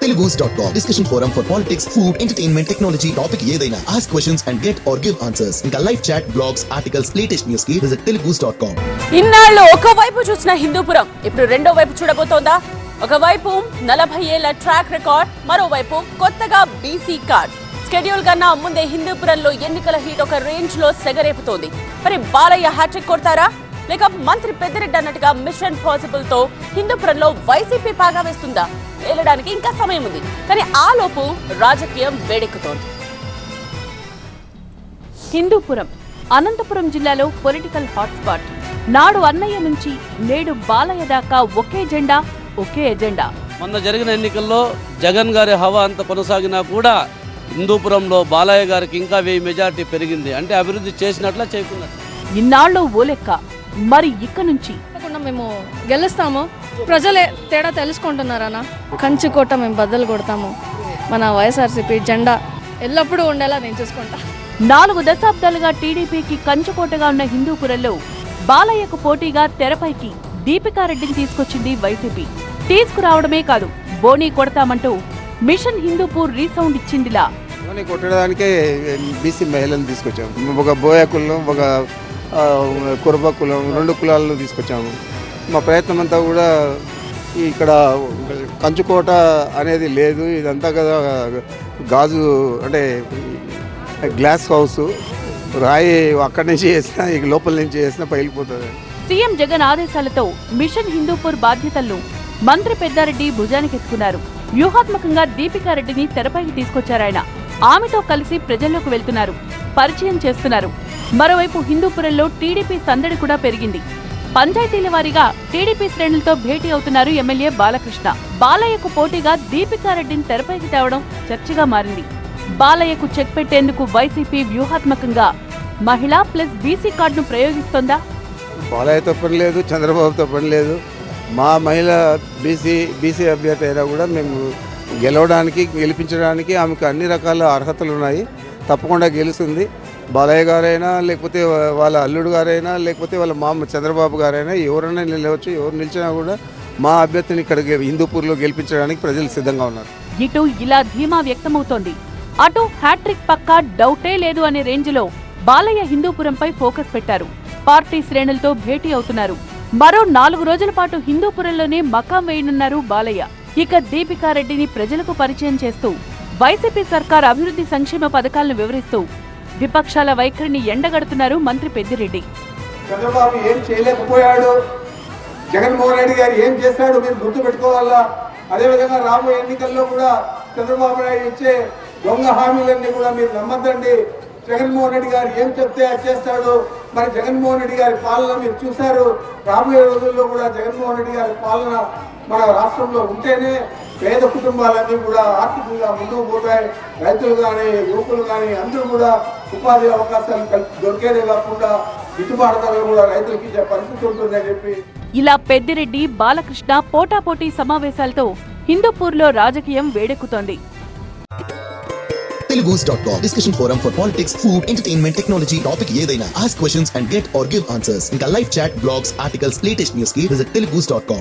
Telugus dot com discussion forum for politics food entertainment technology topic ఏదైనా. Ask questions and get or give answers ఇంకా live chat blogs articles latest న్యూస్కి visit Telugus dot com ఇన్నాళ్ళు ఒకవైపు చూసిన హిందూపురం ఇప్పుడు రెండో వైపు చూడబోతోందా? ఒకవైపు నలభై ఏళ్ళ ట్రాక్ రికార్డ్ మరోవైపు కొత్తగా బీసీ కార్డ్ స్కెడ్యూల్ కన్నా ముందే హిందూపురంలో ఎన్నికల హీట్ ఒక రేంజ్లో సెగరేపుతోంది. మరి బాలయ్య హ్యాట్రిక్ కొడతారా? లేక మంత్రి పెద్దిరెడ్డి అన్నట్టుగా మిషన్ పాసిబుల్తో హిందూపురంలో వైసీపీ పాగా వేస్తుందా? తేలడానికి ఇంకా సమయం ఉంది. కానీ ఆ లోపు రాజకీయం వేడెక్కుతోంది. హిందూపురం అనంతపురం జిల్లాలో పొలిటికల్ హాట్స్పాట్. నాడు అన్నయ్య నుంచి నేడు బాలయ్య దాకా ఒకే జెండా ఒకే ఎజెండా. మొన్న జరిగిన ఎన్నికల్లో జగన్ గారి హవా అంత కొనసాగినా కూడా హిందూపురంలో బాలయ్య గారికి ఇంకా వెయ్యి మెజార్టీ పెరిగింది. అంటే అభివృద్ధి చేసినట్లా చేయకున్నట్ల ఇన్నాళ్ళు ఓ లెక్క. మరి ఇక నుంచి? మేము గెలుస్తాము. ప్రజలే తేడా తెలుసుకుంటున్నారన్న. కంచి కోట మేము బద్దలు కొడతాము. మన వైఎస్ఆర్సీపీ జెండా ఎల్లప్పుడూ ఉండేలా నేను చూసుకుంటా. నాలుగు దశాబ్దాలుగా టీడీపీకి కంచుకోటగా ఉన్న హిందూపురంలో బాలయ్యకు పోటీగా తెరపైకి దీపికారెడ్డిని తీసుకొచ్చింది వైసీపీ. తీసుకురావడమే కాదు బోనీ కొడతామంటూ మిషన్ హిందూపూర్ రీసౌండ్ ఇచ్చిందిలా. కొట్టడానికే బీసీ మహిళలను తీసుకొచ్చాము ఒక బోయ కులం ఒక కురబ కులం రెండు కులాలను తీసుకొచ్చాము. మా ప్రయత్నం అంతా కూడా ఇక్కడ కంచుకోట అనేది లేదు. ఇదంతా కదా గాజు అంటే గ్లాస్ హౌస్. రాయి అక్కడి నుంచి వేసినా ఇక లోపల నుంచి వేసినా పగిలిపోతుంది. సీఎం జగన్ ఆదేశాలతో మిషన్ హిందూపూర్ బాధ్యతలను మంత్రి పెద్దారెడ్డి భుజానికెత్తుకున్నారు. వ్యూహాత్మకంగా దీపికారెడ్డిని తెరపైకి తీసుకొచ్చారాయన. ఆమెతో కలిసి ప్రజల్లోకి వెళ్తున్నారు. పరిచయం చేస్తున్నారు. మరోవైపు హిందూపురంలో టీడీపీ సందడి కూడా పెరిగింది. పంచాయతీల వారీగా టీడీపీ శ్రేణులతో భేటీ అవుతున్నారు ఎమ్మెల్యే బాలకృష్ణ. బాలయ్యకు పోటీగా దీపికారెడ్డిని తెరపైకి తేవడం చర్చగా మారింది. బాలయ్యకు చెక్ పెట్టేందుకు వైసీపీ వ్యూహాత్మకంగా మహిళా ప్లస్ బీసీ కార్డును ప్రయోగిస్తోందా? బాలయ్యతో పని లేదు చంద్రబాబుతో పని లేదు. మా మహిళ బీసీ బీసీ అభ్యర్థి అయినా కూడా మేము గెలవడానికి గెలిపించడానికి ఆమెకు అన్ని రకాల అర్హతలు ఉన్నాయి. తప్పకుండా గెలుస్తుంది. బాలయ్య గారైనా లేకపోతే వాళ్ళ అల్లుడు గారైనా లేకపోతే వాళ్ళ మామ చంద్రబాబు గారైనా ఎవరైనా నిలవచ్చు ఎవరు నిలిచినా కూడా మా అభ్యర్థిని ఇక్కడ హిందూపూర్లో గెలిపించడానికి ప్రజలు సిద్ధంగా ఉన్నారు. ఇటు ఇలా ధీమా వ్యక్తమవుతోంది. అటు హ్యాట్రిక్ పక్కా డౌటే లేదు అనే రేంజ్లో బాలయ్య హిందూపురంపై ఫోకస్ పెట్టారు. పార్టీ శ్రేణులతో భేటీ అవుతున్నారు. మరో నాలుగు రోజుల పాటు హిందూపురంలోనే మకాం వేయనున్నారు బాలయ్య. ఇక దీపికారెడ్డిని ప్రజలకు పరిచయం చేస్తూ వైసీపీ సర్కార్ అభివృద్ధి సంక్షేమ పథకాలను వివరిస్తూ విపక్షాల వైఖరిని ఎండగడుతున్నారు మంత్రి పెద్దిరెడ్డి. చంద్రబాబు ఏం చేయలేకపోయాడు? జగన్మోహన్ రెడ్డి గారు ఏం చేశాడు మీరు గుర్తు పెట్టుకోవాలా? అదేవిధంగా రాబోయే ఎన్నికల్లో కూడా చంద్రబాబు నాయుడు ఇచ్చే దొంగ హామీలన్నీ కూడా మీరు నమ్మద్దండి. జగన్మోహన్ రెడ్డి గారు ఏం చెప్తే అది చేస్తాడు? మరి జగన్మోహన్ రెడ్డి గారి పాలన మీరు చూశారు. రాబోయే రోజుల్లో కూడా జగన్మోహన్ రెడ్డి గారి పాలన మన రాష్ట్రంలో ఉంటేనే పేద కుటుంబాలన్నీ కూడా ఆర్థికంగా ముందుకు పోతాయి. రైతులు కానీ యువకులు కానీ అందరూ కూడా ఉపాధి అవకాశాలు దొరికేదే కాకుండా గిట్టుబాటు ధరలు కూడా రైతులకి ఇచ్చే పరిస్థితి ఉంటుందని చెప్పి ఇలా పెద్దిరెడ్డి బాలకృష్ణ పోటాపోటీ సమావేశాలతో హిందూపూర్లో రాజకీయం వేడెక్కుతోంది. Telugus dot com discussion forum for politics food entertainment technology topic ఏదైనా. Ask questions and get or give answers ఇంకా live chat blogs articles latest న్యూస్కి డాట్ కామ్